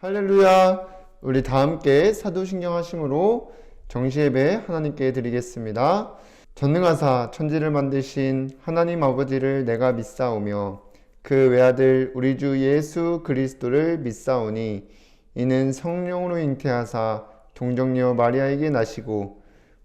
할렐루야. 우리 다 함께 사도신경 하심으로 정시예배 하나님께 드리겠습니다. 전능하사 천지를 만드신 하나님 아버지를 내가 믿사오며 그 외아들 우리 주 예수 그리스도를 믿사오니 이는 성령으로 잉태하사 동정녀 마리아에게 나시고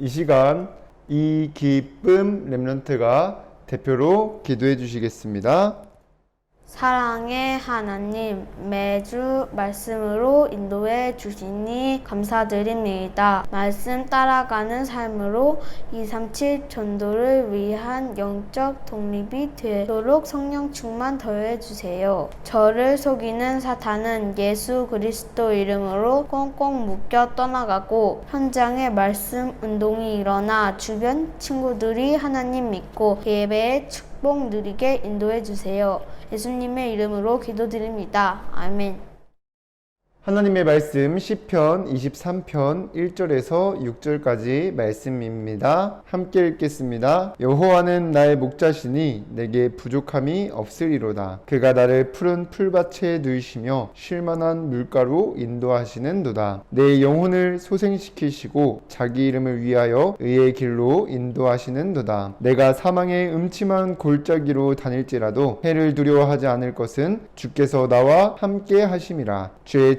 이 시간 이 기쁨 렘런트가 대표로 기도해 주시겠습니다. 사랑의 하나님, 매주 말씀으로 인도해 주시니 감사드립니다. 말씀 따라가는 삶으로 237 전도를 위한 영적 독립이 되도록 성령 충만 더해 주세요. 저를 속이는 사탄은 예수 그리스도 이름으로 꽁꽁 묶여 떠나가고 현장에 말씀 운동이 일어나 주변 친구들이 하나님 믿고 예배의 축 복 누리게 인도해 주세요. 예수님의 이름으로 기도드립니다. 아멘. 하나님의 말씀 시편 23편 1절에서 6절까지 말씀입니다. 함께 읽겠습니다. 여호와는 나의 목자시니 내게 부족함이 없으리로다. 그가 나를 푸른 풀밭에 누이시며 쉴만한 물가로 인도하시는도다. 내 영혼을 소생시키시고 자기 이름을 위하여 의의 길로 인도하시는도다. 내가 사망의 음침한 골짜기로 다닐지라도 해를 두려워하지 않을 것은 주께서 나와 함께 하심이라. 죄의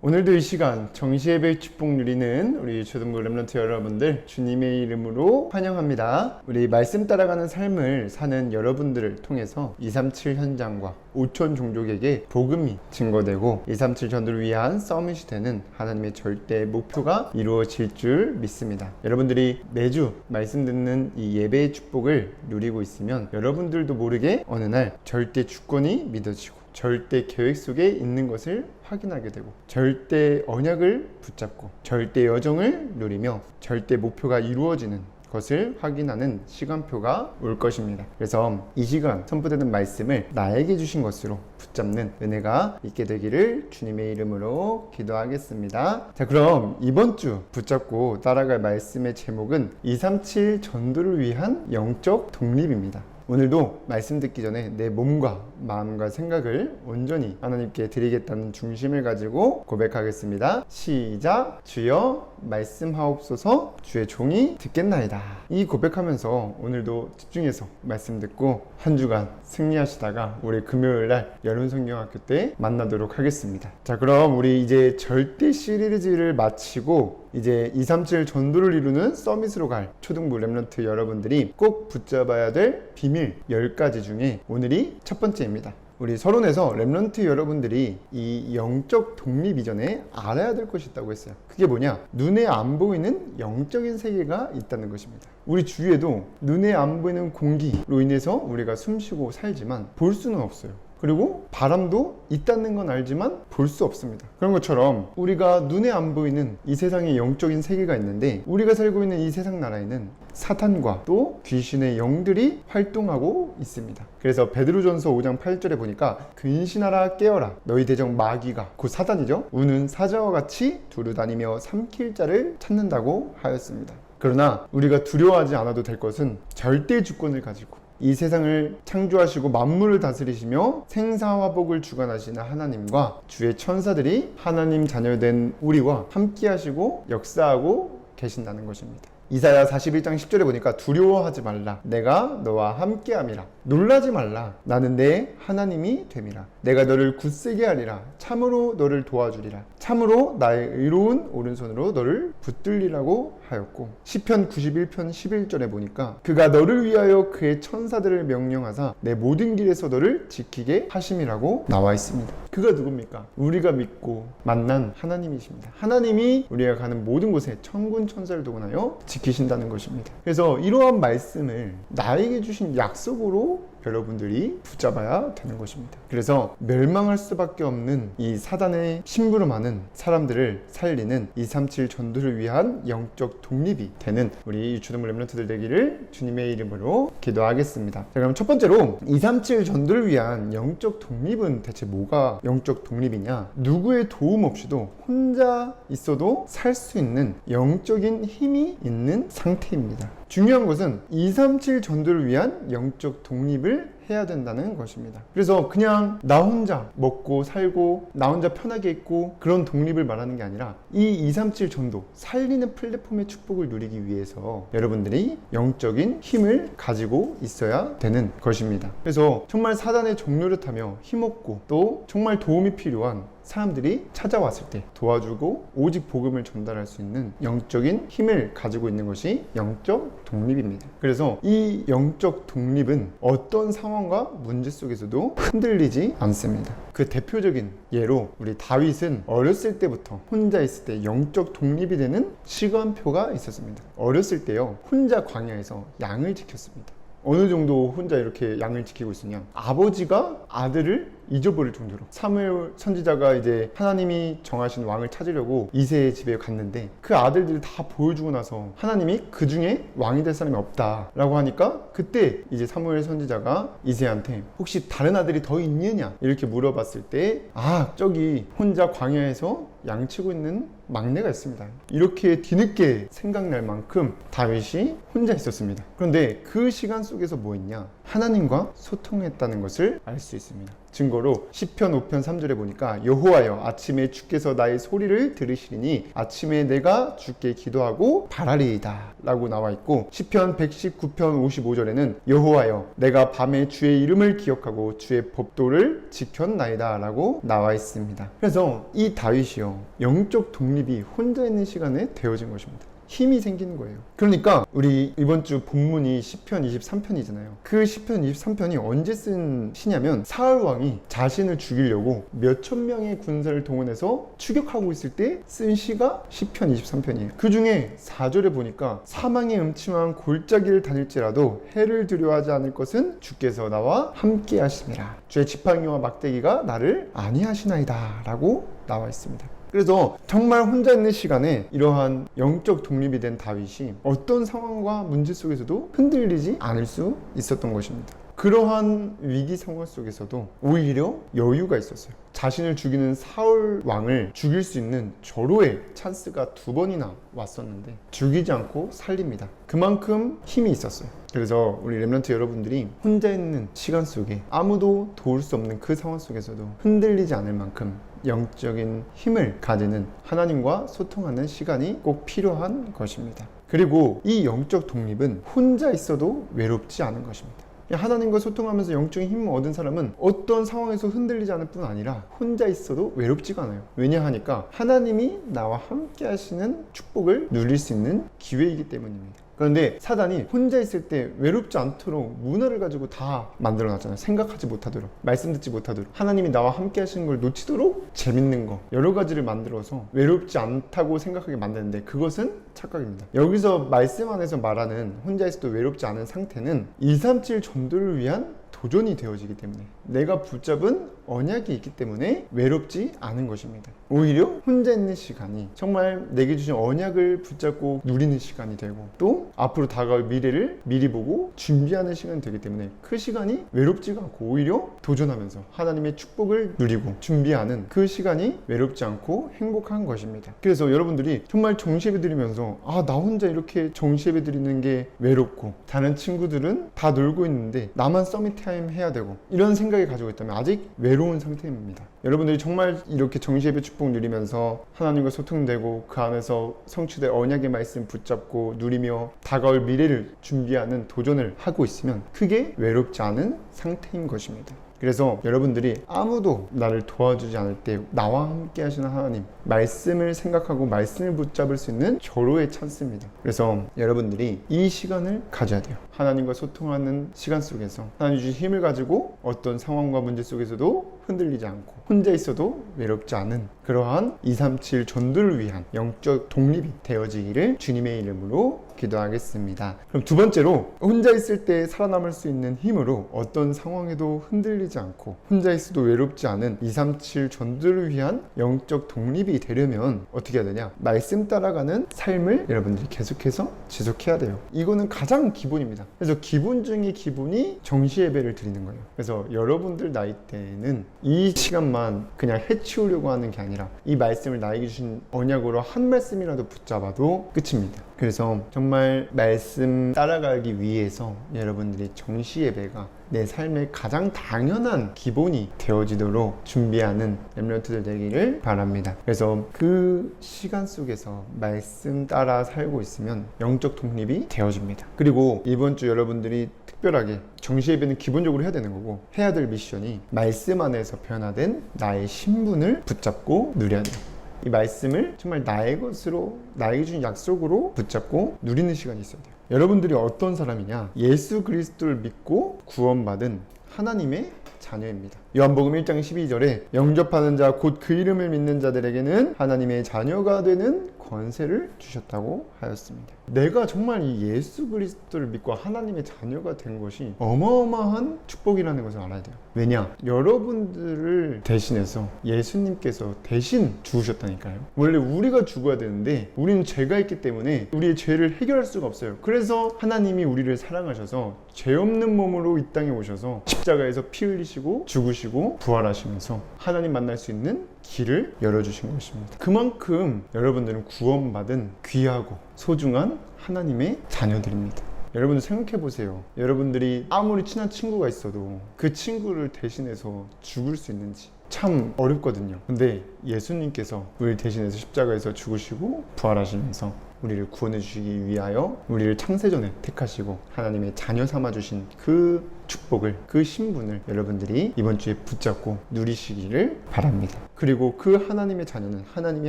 오늘도 이 시간 정시예배 축복 누리는 우리 초등부 렘런트 여러분들 주님의 이름으로 환영합니다. 우리 말씀 따라가는 삶을 사는 여러분들을 통해서 237 현장과 5천 종족에게 복음이 증거되고 237 전도를 위한 서밋이 되는 하나님의 절대 목표가 이루어질 줄 믿습니다. 여러분들이 매주 말씀 듣는 이 예배의 축복을 누리고 있으면 여러분들도 모르게 어느 날 절대 주권이 믿어지고 절대 계획 속에 있는 것을 확인하게 되고 절대 언약을 붙잡고 절대 여정을 누리며 절대 목표가 이루어지는 것을 확인하는 시간표가 올 것입니다. 그래서 이 시간 선포되는 말씀을 나에게 주신 것으로 붙잡는 은혜가 있게 되기를 주님의 이름으로 기도하겠습니다. 자, 그럼 이번 주 붙잡고 따라갈 말씀의 제목은 237 전도를 위한 영적 독립입니다. 오늘도 말씀 듣기 전에 내 몸과 마음과 생각을 온전히 하나님께 드리겠다는 중심을 가지고 고백하겠습니다. 시작. 주여 말씀하옵소서 주의 종이 듣겠나이다. 이 고백하면서 오늘도 집중해서 말씀 듣고 한 주간 승리하시다가 우리 금요일 날 여름 성경학교 때 만나도록 하겠습니다. 자, 그럼 우리 이제 절대 시리즈를 마치고 이제 237 전도를 이루는 서밋으로 갈 초등부 랩런트 여러분들이 꼭 붙잡아야 될 비밀 10가지 중에 오늘이 첫 번째입니다. 우리 서론에서 랩런트 여러분들이 이 영적 독립 이전에 알아야 될 것이 있다고 했어요. 그게 뭐냐? 눈에 안 보이는 영적인 세계가 있다는 것입니다. 우리 주위에도 눈에 안 보이는 공기로 인해서 우리가 숨 쉬고 살지만 볼 수는 없어요. 그리고 바람도 있다는 건 알지만 볼 수 없습니다. 그런 것처럼 우리가 눈에 안 보이는 이 세상에 영적인 세계가 있는데 우리가 살고 있는 이 세상 나라에는 사탄과 또 귀신의 영들이 활동하고 있습니다. 그래서 베드로전서 5장 8절에 보니까 근신하라 깨어라 너희 대적 마귀가 곧 사단이죠. 우는 사자와 같이 두루다니며 삼킬 자를 찾는다고 하였습니다. 그러나 우리가 두려워하지 않아도 될 것은 절대 주권을 가지고 이 세상을 창조하시고 만물을 다스리시며 생사화복을 주관하시는 하나님과 주의 천사들이 하나님 자녀된 우리와 함께 하시고 역사하고 계신다는 것입니다. 이사야 41장 10절에 보니까 두려워하지 말라. 내가 너와 함께함이라. 놀라지 말라. 나는 내 하나님이 됨이라. 내가 너를 굳세게 하리라. 참으로 너를 도와주리라. 참으로 나의 의로운 오른손으로 너를 붙들리라고 하였고 시편 91편 11절에 보니까 그가 너를 위하여 그의 천사들을 명령하사 내 모든 길에서 너를 지키게 하심이라고 나와 있습니다. 그가 누굽니까? 우리가 믿고 만난 하나님이십니다. 하나님이 우리가 가는 모든 곳에 천군 천사를 동원하여 지키신다는 것입니다. 그래서 이러한 말씀을 나에게 주신 약속으로 여러분들이 붙잡아야 되는 것입니다. 그래서 멸망할 수밖에 없는 이 사단의 심부름하는 사람들을 살리는 237 전도를 위한 영적 독립이 되는 우리 주동물 렘런트들 되기를 주님의 이름으로 기도하겠습니다. 자, 그럼 첫 번째로 237 전도를 위한 영적 독립은 대체 뭐가 영적 독립이냐? 누구의 도움 없이도 혼자 있어도 살 수 있는 영적인 힘이 있는 상태입니다. 중요한 것은 237 전도를 위한 영적 독립을 해야 된다는 것입니다. 그래서 그냥 나 혼자 먹고 살고 나 혼자 편하게 있고 그런 독립을 말하는 게 아니라 이 237 전도 살리는 플랫폼의 축복을 누리기 위해서 여러분들이 영적인 힘을 가지고 있어야 되는 것입니다. 그래서 정말 사단의 종노릇하며 힘없고 또 정말 도움이 필요한 사람들이 찾아왔을 때 도와주고 오직 복음을 전달할 수 있는 영적인 힘을 가지고 있는 것이 영적 독립입니다. 그래서 이 영적 독립은 어떤 상황 과 문제 속에서도 흔들리지 않습니다. 그 대표적인 예로 우리 다윗은 어렸을 때부터 혼자 있을 때 영적 독립이 되는 시간표가 있었습니다. 어렸을 때요 혼자 광야에서 양을 지켰습니다. 어느 정도 혼자 이렇게 양을 지키고 있으냐 아버지가 아들을 잊어버릴 정도로 사무엘 선지자가 이제 하나님이 정하신 왕을 찾으려고 이세의 집에 갔는데 그 아들들을 다 보여주고 나서 하나님이 그 중에 왕이 될 사람이 없다라고 하니까 그때 이제 사무엘 선지자가 이세한테 혹시 다른 아들이 더 있느냐 이렇게 물어봤을 때 아 저기 혼자 광야에서 양치고 있는 막내가 있습니다. 이렇게 뒤늦게 생각날 만큼 다윗이 혼자 있었습니다. 그런데 그 시간 속에서 뭐 했냐? 하나님과 소통했다는 것을 알 수 있습니다. 증거로 시편 5편 3절에 보니까 여호와여 아침에 주께서 나의 소리를 들으시리니 아침에 내가 주께 기도하고 바라리이다 라고 나와 있고 시편 119편 55절에는 여호와여 내가 밤에 주의 이름을 기억하고 주의 법도를 지켰나이다 라고 나와 있습니다. 그래서 이 다윗이요 영적 독립이 혼자 있는 시간에 되어진 것입니다 힘이 생기는 거예요. 그러니까 우리 이번 주 본문이 시편 23편이잖아요. 그 시편 23편이 언제 쓴 시냐면 사울 왕이 자신을 죽이려고 몇천 명의 군사를 동원해서 추격하고 있을 때 쓴 시가 시편 23편이에요. 그 중에 4절에 보니까 사망의 음침한 골짜기를 다닐지라도 해를 두려워하지 않을 것은 주께서 나와 함께 하심이라. 주의 지팡이와 막대기가 나를 아니하시나이다라고 나와 있습니다. 그래서 정말 혼자 있는 시간에 이러한 영적 독립이 된 다윗이 어떤 상황과 문제 속에서도 흔들리지 않을 수 있었던 것입니다. 그러한 위기 상황 속에서도 오히려 여유가 있었어요. 자신을 죽이는 사울 왕을 죽일 수 있는 절호의 찬스가 두 번이나 왔었는데 죽이지 않고 살립니다. 그만큼 힘이 있었어요. 그래서 우리 렘런트 여러분들이 혼자 있는 시간 속에 아무도 도울 수 없는 그 상황 속에서도 흔들리지 않을 만큼 영적인 힘을 가지는 하나님과 소통하는 시간이 꼭 필요한 것입니다. 그리고 이 영적 독립은 혼자 있어도 외롭지 않은 것입니다. 하나님과 소통하면서 영적인 힘을 얻은 사람은 어떤 상황에서 흔들리지 않을 뿐 아니라 혼자 있어도 외롭지가 않아요. 왜냐하니까 하나님이 나와 함께 하시는 축복을 누릴 수 있는 기회이기 때문입니다. 그런데 사단이 혼자 있을 때 외롭지 않도록 문화를 가지고 다 만들어 놨잖아요. 생각하지 못하도록, 말씀 듣지 못하도록, 하나님이 나와 함께 하시는 걸 놓치도록 재밌는 거, 여러 가지를 만들어서 외롭지 않다고 생각하게 만드는데 그것은 착각입니다. 여기서 말씀 안에서 말하는 혼자 있어도 외롭지 않은 상태는 237 전도를 위한 도전이 되어지기 때문에 내가 붙잡은 언약이 있기 때문에 외롭지 않은 것입니다. 오히려 혼자 있는 시간이 정말 내게 주신 언약을 붙잡고 누리는 시간이 되고 또 앞으로 다가올 미래를 미리 보고 준비하는 시간이 되기 때문에 그 시간이 외롭지가 않고 오히려 도전하면서 하나님의 축복을 누리고 준비하는 그 시간이 외롭지 않고 행복한 것입니다. 그래서 여러분들이 정말 정시예배 드리면서 아 나 혼자 이렇게 정시예배 드리는 게 외롭고 다른 친구들은 다 놀고 있는데 나만 서밋 타임 해야 되고 이런 생각이 가지고 있다면 아직 외 로운 상태입니다. 여러분들이 정말 이렇게 정시예배 축복 누리면서 하나님과 소통되고 그 안에서 성취될 언약의 말씀 붙잡고 누리며 다가올 미래를 준비하는 도전을 하고 있으면 그게 외롭지 않은 상태인 것입니다. 그래서 여러분들이 아무도 나를 도와주지 않을 때 나와 함께 하시는 하나님 말씀을 생각하고 말씀을 붙잡을 수 있는 절호의 찬스입니다. 그래서 여러분들이 이 시간을 가져야 돼요. 하나님과 소통하는 시간 속에서 하나님 주신 힘을 가지고 어떤 상황과 문제 속에서도 흔들리지 않고 혼자 있어도 외롭지 않은 그러한 237 전도를 위한 영적 독립이 되어지기를 주님의 이름으로 기도하겠습니다. 그럼 두 번째로 혼자 있을 때 살아남을 수 있는 힘으로 어떤 상황에도 흔들리지 않고 혼자 있어도 외롭지 않은 237 전도를 위한 영적 독립이 되려면 어떻게 해야 되냐? 말씀 따라가는 삶을 여러분들이 계속해서 지속해야 돼요. 이거는 가장 기본입니다. 그래서 기본 중의 기본이 정시 예배를 드리는 거예요. 그래서 여러분들 나이 때는 이 시간만 그냥 해치우려고 하는 게 아니라 이 말씀을 나에게 주신 언약으로 한 말씀이라도 붙잡아도 끝입니다. 그래서 정말 말씀 따라가기 위해서 여러분들이 정시 예배가 내 삶의 가장 당연한 기본이 되어지도록 준비하는 랩런트들 되기를 바랍니다. 그래서 그 시간 속에서 말씀 따라 살고 있으면 영적 독립이 되어집니다. 그리고 이번 주 여러분들이 특별하게 정시 예배는 기본적으로 해야 되는 거고 해야 될 미션이 말씀 안에서 변화된 나의 신분을 붙잡고 누려야 돼요. 이 말씀을 정말 나의 것으로 나에게 준 약속으로 붙잡고 누리는 시간이 있어야 돼요. 여러분들이 어떤 사람이냐? 예수 그리스도를 믿고 구원받은 하나님의 자녀입니다. 요한복음 1장 12절에 영접하는 자 곧 그 이름을 믿는 자들에게는 하나님의 자녀가 되는 권세를 주셨다고 하였습니다. 내가 정말 이 예수 그리스도를 믿고 하나님의 자녀가 된 것이 어마어마한 축복이라는 것을 알아야 돼요. 왜냐? 여러분들을 대신해서 예수님께서 대신 죽으셨다니까요. 원래 우리가 죽어야 되는데 우리는 죄가 있기 때문에 우리의 죄를 해결할 수가 없어요. 그래서 하나님이 우리를 사랑하셔서 죄 없는 몸으로 이 땅에 오셔서 십자가에서 피 흘리시고 죽으시고 부활하시면서 하나님 만날 수 있는 길을 열어주신 것입니다. 그만큼 여러분들은 구원받은 귀하고 소중한 하나님의 자녀들입니다. 여러분들 생각해 보세요. 여러분들이 아무리 친한 친구가 있어도 그 친구를 대신해서 죽을 수 있는지 참 어렵거든요. 근데 예수님께서 우리를 대신해서 십자가에서 죽으시고 부활하시면서 우리를 구원해 주시기 위하여 우리를 창세전에 택하시고 하나님의 자녀 삼아 주신 그 축복을 그 신분을 여러분들이 이번 주에 붙잡고 누리시기를 바랍니다. 그리고 그 하나님의 자녀는 하나님이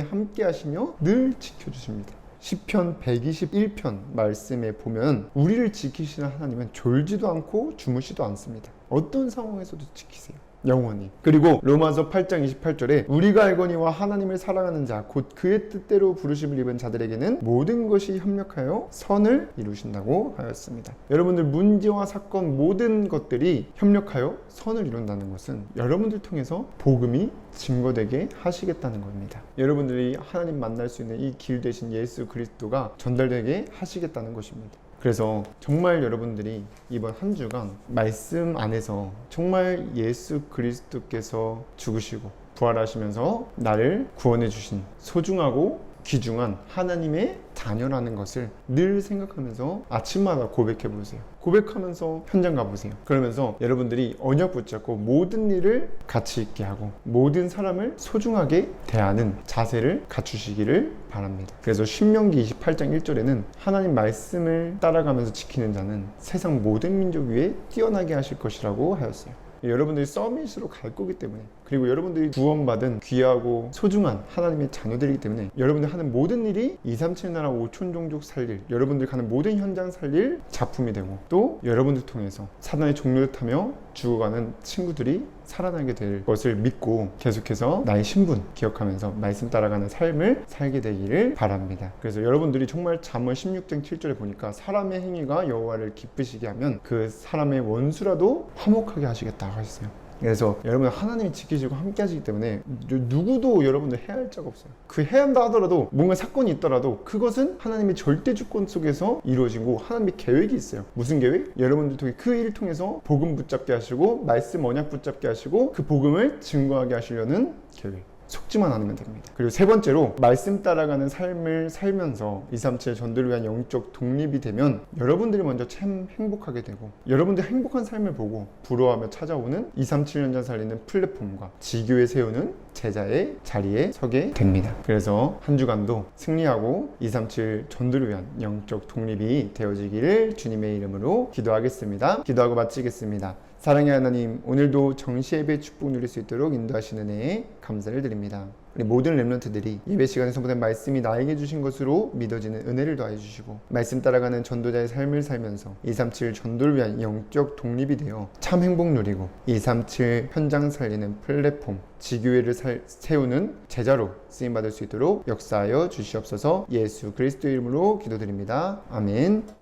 함께 하시며 늘 지켜 주십니다. 시편 121편 말씀에 보면 우리를 지키시는 하나님은 졸지도 않고 주무시도 않습니다. 어떤 상황에서도 지키세요. 영원히. 그리고 로마서 8장 28절에 우리가 알거니와 하나님을 사랑하는 자 곧 그의 뜻대로 부르심을 입은 자들에게는 모든 것이 협력하여 선을 이루신다고 하였습니다. 여러분들 문제와 사건 모든 것들이 협력하여 선을 이룬다는 것은 여러분들 통해서 복음이 증거되게 하시겠다는 겁니다. 여러분들이 하나님 만날 수 있는 이 길 대신 예수 그리스도가 전달되게 하시겠다는 것입니다. 그래서 정말 여러분들이 이번 한 주간 말씀 안에서 정말 예수 그리스도께서 죽으시고 부활하시면서 나를 구원해 주신 소중하고 귀중한 하나님의 자녀라는 것을 늘 생각하면서 아침마다 고백해 보세요. 고백하면서 현장 가보세요. 그러면서 여러분들이 언약 붙잡고 모든 일을 가치 있게 하고 모든 사람을 소중하게 대하는 자세를 갖추시기를 바랍니다. 그래서 신명기 28장 1절에는 하나님 말씀을 따라가면서 지키는 자는 세상 모든 민족 위에 뛰어나게 하실 것이라고 하였어요. 여러분들이 서밋으로 갈 거기 때문에 그리고 여러분들이 구원받은 귀하고 소중한 하나님의 자녀들이기 때문에 여러분들 하는 모든 일이 2, 3, 7 나라 5천 종족 살릴 여러분들 가는 모든 현장 살릴 작품이 되고 또 여러분들 통해서 사단의 종료를 타며 죽어가는 친구들이 살아나게 될 것을 믿고 계속해서 나의 신분 기억하면서 말씀 따라가는 삶을 살게 되기를 바랍니다. 그래서 여러분들이 정말 잠언 16장 7절에 보니까 사람의 행위가 여호와를 기쁘시게 하면 그 사람의 원수라도 화목하게 하시겠다고 하셨어요. 그래서 여러분 하나님이 지키시고 함께 하시기 때문에 누구도 여러분들 해할 자가 없어요. 그 해야 한다 하더라도 뭔가 사건이 있더라도 그것은 하나님의 절대 주권 속에서 이루어지고 하나님의 계획이 있어요. 무슨 계획? 여러분들 통해 그 일을 통해서 복음 붙잡게 하시고 말씀 언약 붙잡게 하시고 그 복음을 증거하게 하시려는 계획. 속지만 않으면 됩니다. 그리고 세 번째로 말씀 따라가는 삶을 살면서 237 전도를 위한 영적 독립이 되면 여러분들이 먼저 참 행복하게 되고 여러분들 행복한 삶을 보고 부러워하며 찾아오는 237년 전 살리는 플랫폼과 지교에 세우는 제자의 자리에 서게 됩니다. 그래서 한 주간도 승리하고 237 전도를 위한 영적 독립이 되어지기를 주님의 이름으로 기도하겠습니다. 기도하고 마치겠습니다. 사랑의 하나님, 오늘도 정시 예배 축복 누릴 수 있도록 인도하시는 은혜에 감사를 드립니다. 우리 모든 렘런트들이 예배 시간에 선포된 말씀이 나에게 주신 것으로 믿어지는 은혜를 더해 주시고 말씀 따라가는 전도자의 삶을 살면서 237 전도를 위한 영적 독립이 되어 참 행복 누리고 237 현장 살리는 플랫폼 지교회를 살- 세우는 제자로 쓰임 받을 수 있도록 역사하여 주시옵소서 예수 그리스도 이름으로 기도드립니다. 아멘.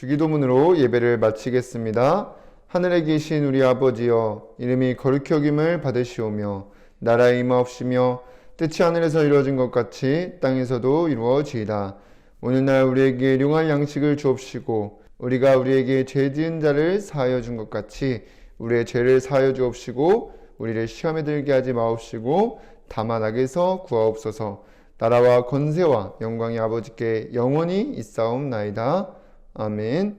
주기도문으로 예배를 마치겠습니다. 하늘에 계신 우리 아버지여 이름이 거룩히 여김을 받으시오며 나라의 임하옵시며 뜻이 하늘에서 이루어진 것 같이 땅에서도 이루어지이다. 오늘날 우리에게 일용할 양식을 주옵시고 우리가 우리에게 죄 지은 자를 사하여 준 것 같이 우리의 죄를 사하여 주옵시고 우리를 시험에 들게 하지 마옵시고 다만 악에서 구하옵소서 나라와 권세와 영광이 아버지께 영원히 있사옵나이다. 아멘